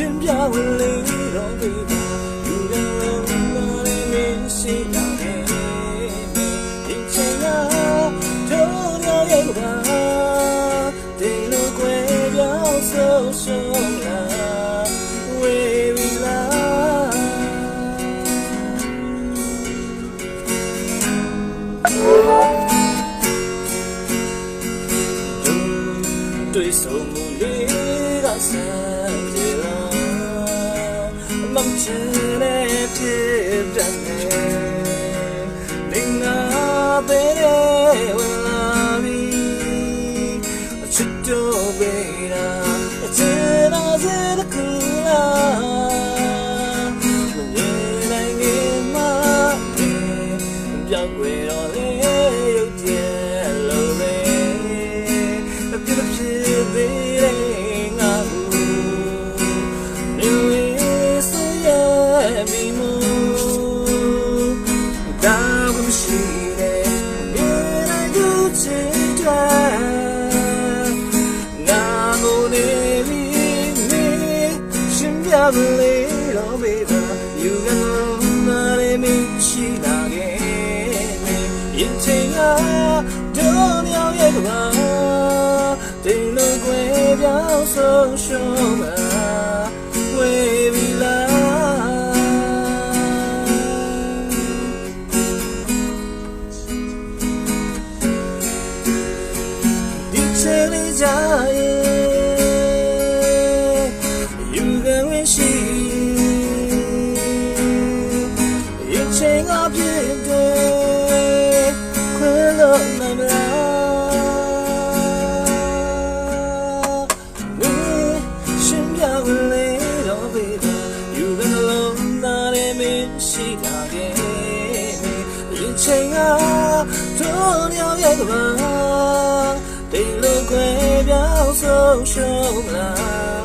ဝင်လေတော့ပြီယူရလုံးလာနေမင်းရှိတာနဲ့ဒီချိန်ကတို့ရရဲ့ကဘာဒီလိုကွယ်ပြောင်းဆုံးရှုံးလာဝေဝီလာတွေ့ဆုံမှုလေးကဆန်းပြေ လာမမချင်တဲ့ဖြစ်တဲ့နေငါပဲဝင်လာပြီအချစ်တော့ပဲရာအချစ်တော်စတဲ့ကူလာမမြင်နိုင်ခင်မှာပြောင်းွယ်တော့ မိမို့ဒါမှမရှိ ဒီချေလေးကြရဲ့ယူကဝင်ရှိရင်ချင်းကပြည့်တယ်ခွဲလို့မမလားနေရှင်ပြဝင်လေတော့ဘေးပါ ဆုံးရှုံးလား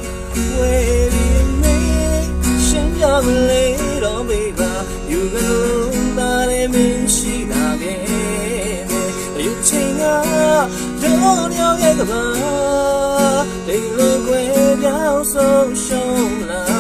ဝေဒီမင်းရှင်ပြဝင်လေတော့ဘေးပါယူကလုံးသားရဲ့မင်းရှိတာရဲ့ရင်ချင်းကတို့ညောင်ရဲ့ကဘာတိတ်လို့ခွဲပြောင်းဆုံးရှုံး